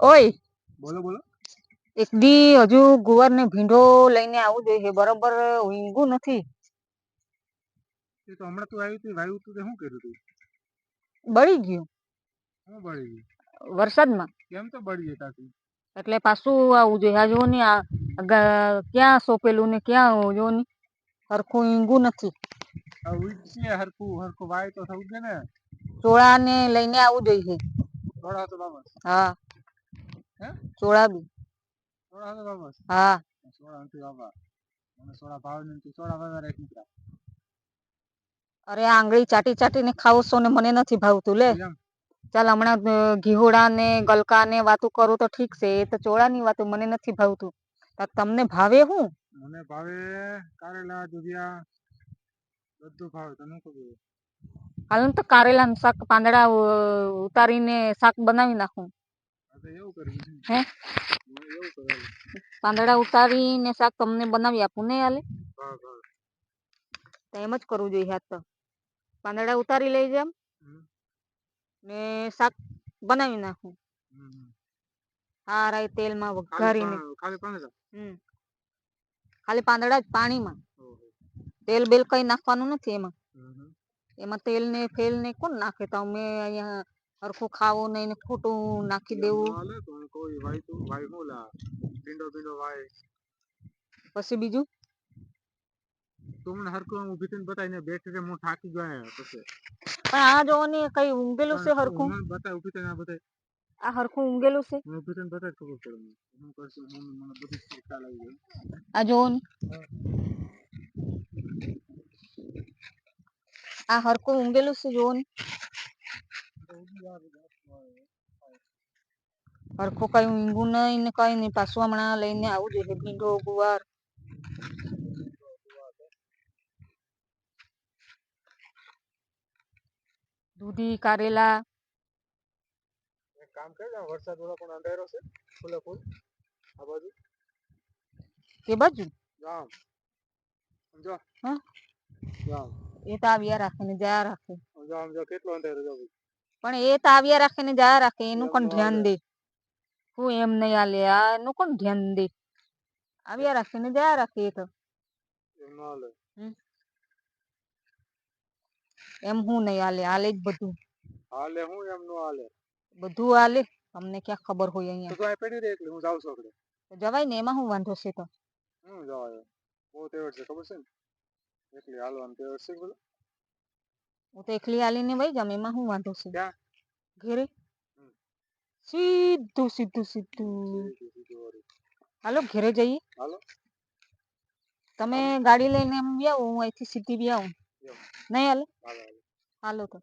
ઓય. બોલો બોલો. એક દી હજુ ગુવાર ને ભીંડો લઈને આવું જોઈએ બરોબર ઊંઘું નથી. એ તો હમણાં તું આવી હતી વાયુ તું શું કર્યું તું? બળી ગયું. શું બળી ગયું વરસાદમાં? કેમ તો બળી જતા તું એટલે પાછું આવું જોઈએ. આ જો ને આ ક્યાં સોપેલું ને ક્યાં જો ને હરખું ઈંગું નથી. ઉજશે હરખું હરખું વાય તો થવું છે ને. ચોળા ને લઈને આવું જોઈએ. ચોળા તો બાબા. હા. હે ચોળા બી થોડા હતો બાબસ હા સોળા નથી બાબા મને સોળા ભાવ નથી સોળા વધારે એક નીકળ્યા અરે આ આંગળી ચાટી ચાટીને ખાવ છો ને મને નથી ભાવતું લે એમ ચાલ હમણાં અ, ઘીહોડા ને ગલકા ને વાતું કરું તો ઠીક છે એ તો ચોળા ની વાતું મને નથી ભાવતું તો તમને ભાવે હું મને ભાવે કારેલા દુધિયા બધું ભાવે તને શું ખબર હાલ તો કારેલા નું શાક પાંદડા અ, ઉતારીને શાક બનાવી નાખું આ તો એવું કર્યું છે હે? પાંદડા ઉતારીને શાક તમને બનાવી આપું ને હાલે? તો એમ જ કરવું જોઈએ હાથ તો. પાંદડા ઉતારી લઈ જેમ ને શાક બનાવી નાખું. હારા તેલમાં વઘારીને. ખાલી પાંદડા હમ. ખાલી પાંદડા જ પાણીમાં. તેલ બેલ કઈ નાખવાનું નથી એમાં. એમાં તેલ ને ફેલ ને કોણ નાખે? તો અમે અહીંયા હરખું ખાવું નહીં ને ખોટું નાખી એમ દેવું નો હાલે તો હું કહું ઈ વાય તું વાય હું લા ભીંડો ભીંડો વાય પછી બીજું તું મને હરખું આમ ઊભી થઈને બતાવીને બેઠી રે હું થાકી ગયો અહીંયા પછી પણ આ જોવો ને કઈ ઊંઘેલું છે પણ હરખું મને બતાય ઊભી થઈને આ બતાય આ હરખું ઊંઘેલું છે મને ઊભી થઈને બતાય ખબર પડે મને હું કરશું મમ્મી મને બધી જ ખ્યાલ આવી ગયો આ જોવો ને આ હરખું ઊંઘેલું છે જોવો ને હરખું કઈ ઊંઘું નહીં ને કઈ નહીં પાછું હમણાં લઈને આવું જોઈએ ભીંડો ગુવાર દૂધી કારેલા એક કામ કર ને વરસાદ વાળો પણ અંધારો છે ફૂલે ફૂલ આ બાજુ કે બાજુ જામ સમજો હા જામ એ તો આવ્યા રાખે ને જયા રાખે સમજો સમજો કેટલો અંધારો જો ભાઈ પણ એ તો આવ્યા રાખે ને જયા રાખે એનું કોણ ધ્યાન દે? હું એમ નહીં આલે આ એનું કોણ ધ્યાન દે? આવ્યા રાખે ને જયા રાખે એ તો. એમ હાલે. હું નહીં આલે આલે જ બધું. હાલે હું એમ નો હાલે. બધું આલે તમને ક્યાં ખબર હોય અહીંયા? તો અહીં પડી રે એટલે હું જાઉં છું આપણે તો જવાય ને એમાં હું વાંધો છે તો? હું જવાય. બહુ તેવડ છે ખબર છે ને? એટલે હાલવાનું તેવડ છે બોલો હું તો એકલી આલીને વહી જામ એમાં હું વાંધો છે? ઘેરે? સીધું સીધું સીધું. હાલો ઘેરે જઈએ. તમે ગાડી લઈને એમ બી આવો હું અહીંથી સીધી બી આવું નહીં હાલો. હાલો તો.